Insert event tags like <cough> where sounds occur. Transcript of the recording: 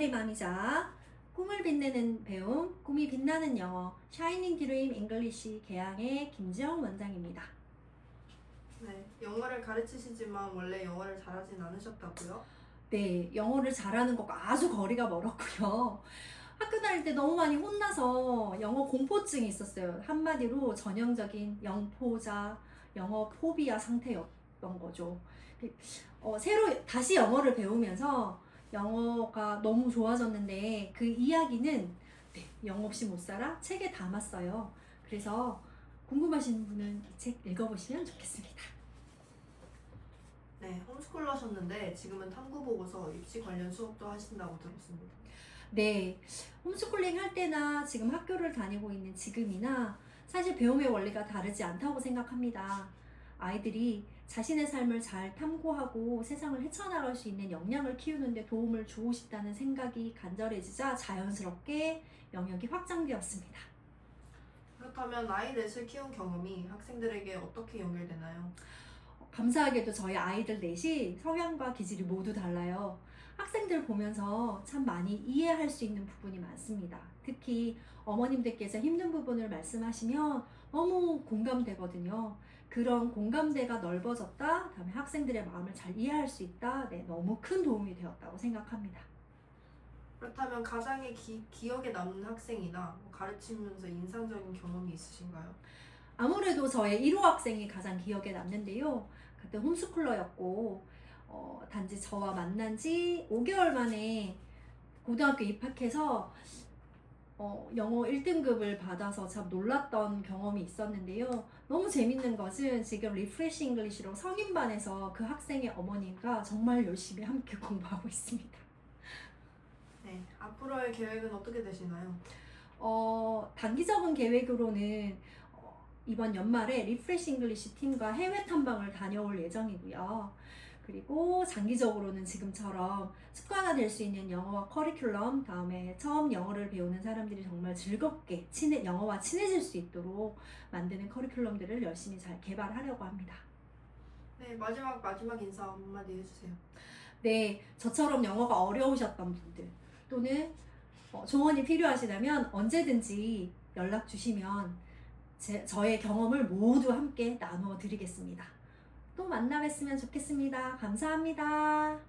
별자리 맘이자 꿈을 빛내는 배움, 꿈이 빛나는 영어, 샤이닝 드림 잉글리시 개항의 김지영 원장입니다. 네, 영어를 가르치시지만 원래 영어를 잘하진 않으셨다고요? 네, 영어를 잘하는 것과 아주 거리가 멀었고요. 학교 다닐 때 너무 많이 혼나서 영어 공포증이 있었어요. 한마디로 전형적인 영포자, 영어 포비아 상태였 던 거죠. 어, 새로 다시 영어를 배우면서 영어가 너무 좋아졌는데 그 이야기는 네, 영어 없이 못 살아 책에 담았어요. 그래서 궁금하신 분은 이 책 읽어보시면 좋겠습니다. 네, 홈스쿨러 하셨는데 지금은 탐구 보고서 입시 관련 수업도 하신다고 들었습니다. 네, 홈스쿨링 할 때나 지금 학교를 다니고 있는 지금이나 사실 배움의 원리가 다르지 않다고 생각합니다. 아이들이 자신의 삶을 잘 탐구하고 세상을 헤쳐나갈 수 있는 역량을 키우는데 도움을 주고 싶다는 생각이 간절해지자 자연스럽게 영역이 확장되었습니다. 그렇다면 아이 넷을 키운 경험이 학생들에게 어떻게 연결되나요? 감사하게도 저희 아이들 넷이 성향과 기질이 모두 달라요. 학생들 보면서 참 많이 이해할 수 있는 부분이 많습니다. 특히 어머님들께서 힘든 부분을 말씀하시면 너무 공감되거든요. 그런 공감대가 넓어졌다, 다음에 학생들의 마음을 잘 이해할 수 있다, 네, 너무 큰 도움이 되었다고 생각합니다. 그렇다면 가장 기, 기억에 남는 학생이나 뭐 가르치면서 인상적인 경험이 있으신가요? 아무래도 저의 1호 학생이 가장 기억에 남는데요. 그때 홈스쿨러였고, 어, 단지 저와 만난 지 5개월 만에 고등학교 입학해서 어, 영어 1등급을 받아서 참 놀랐던 경험이 있었는데요. 너무 재밌는 것은 지금 리프레시 잉글리시로 성인반에서 그 학생의 어머니가 정말 열심히 함께 <laughs> 공부하고 있습니다. 네, 앞으로의 계획은 어떻게 되시나요? 어, 단기적인 계획으로는 어, 이번 연말에 리프레시 잉글리시 팀과 해외 탐방을 다녀올 예정이고요. 그리고 장기적으로는 지금처럼 습관화 될 수 있는 영어와 커리큘럼, 다음에 처음 영어를 배우는 사람들이 정말 즐겁게 친해, 영어와 친해질 수 있도록 만드는 커리큘럼들을 열심히 잘 개발하려고 합니다. 네, 마지막 마지막 인사 한마디 해주세요. 네, 저처럼 영어가 어려우셨던 분들 또는 어, 조언이 필요하시다면 언제든지 연락 주시면 제, 저의 경험을 모두 함께 나누어 드리겠습니다. 또 만나 뵀으면 좋겠습니다. 감사합니다.